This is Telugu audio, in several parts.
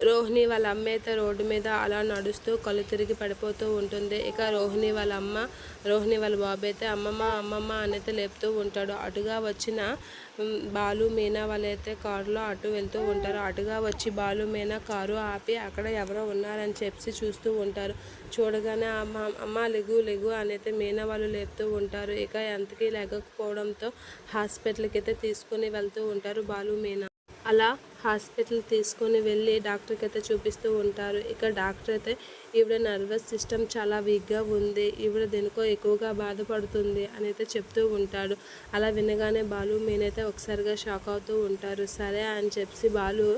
రోహిణి వాళ్ళ అమ్మ అయితే రోడ్డు మీద అలా నడుస్తూ కళ్ళు తిరిగి పడిపోతూ ఉంటుంది. ఇక రోహిణి వాళ్ళ అమ్మ రోహిణి వాళ్ళ బాబు అయితే అమ్మమ్మ అమ్మమ్మ అనేది లేపుతూ ఉంటాడు. అటుగా వచ్చిన బాలు మీనా వాళ్ళైతే కారులో అటు వెళ్తూ ఉంటారు. అటుగా వచ్చి బాలు మీనా కారు ఆపి అక్కడ ఎవరో ఉన్నారని చెప్పి చూస్తూ ఉంటారు. చూడగానే అమ్మ అమ్మ లెగు లెగు అనేది మీనా వాళ్ళు లేపుతూ ఉంటారు. ఇక ఎంతకీ లేకపోవడంతో హాస్పిటల్కి అయితే తీసుకుని వెళ్తూ ఉంటారు బాలు మీనా. అలా హాస్పిటల్ తీసుకొని వెళ్ళి డాక్టర్కి అయితే చూపిస్తూ ఉంటారు. ఇక డాక్టర్ అయితే ఈవిడ నర్వస్ సిస్టమ్ చాలా వీక్గా ఉంది. ఈవిడ దేనికో ఎక్కువగా బాధపడుతుంది అని అయితే చెప్తూ ఉంటాడు. అలా వినగానే బాలు మీనైతే ఒకసారిగా షాక్ అవుతూ ఉంటారు. సరే అని చెప్పి బాలు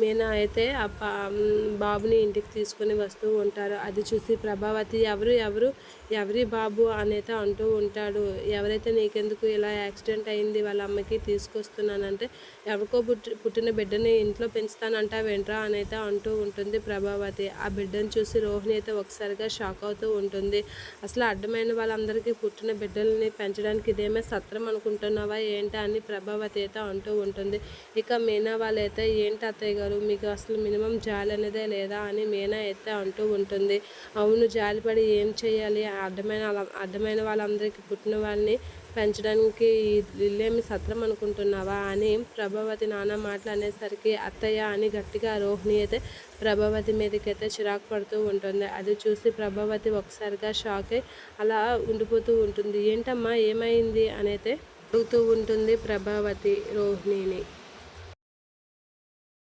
మీనా అయితే ఆ పా- బాబుని ఇంటికి తీసుకొని వస్తూ ఉంటారు. అది చూసి ప్రభావతి ఎవరు ఎవరు ఎవరి బాబు? అని అయితే అంటూ ఉంటాడు. ఎవరైతే నీకెందుకు ఇలా యాక్సిడెంట్ అయింది వాళ్ళ అమ్మకి తీసుకొస్తున్నానంటే ఎవరికో పుట్టి పుట్టిన బిడ్డని ఇంట్లో పెంచుతానంటావేంట్రా అని అయితే అంటూ ఉంటుంది ప్రభావతి. ఆ బిడ్డను చూసి రోహిణి అయితే ఒకసారిగా షాక్ అవుతూ ఉంటుంది. అసలు అడ్డమైన వాళ్ళందరికీ పుట్టిన బిడ్డల్ని పెంచడానికి ఇదేమే సత్రం అనుకుంటున్నావా? ఏంటా అని ప్రభావతి అయితే అంటూ ఉంటుంది. ఇక మీనా వాళ్ళైతే ఏంటి అత్తయ్య గారు మీకు అసలు మినిమం జాలి అనేదే లేదా? అని మీనా అయితే అంటూ ఉంటుంది. అవును జాలిపడి ఏం చేయాలి? అడ్డమైన వాళ్ళ- అడ్డమైన వాళ్ళందరికీ పుట్టిన వాళ్ళని పెంచడానికి ఇల్లేమి సత్రం అనుకుంటున్నావా? అని ప్రభావతి నాన్న మాటలు అనేసరికి అత్తయ్య అని గట్టిగా రోహిణి అయితే ప్రభావతి మీదకి అయితే చిరాకు పడుతూ ఉంటుంది. అది చూసి ప్రభావతి ఒకసారిగా షాక్ అయి అలా ఉండిపోతూ ఉంటుంది. ఏంటమ్మా ఏమైంది? అనైతే అయితే అడుగుతూ ఉంటుంది ప్రభావతి రోహిణిని.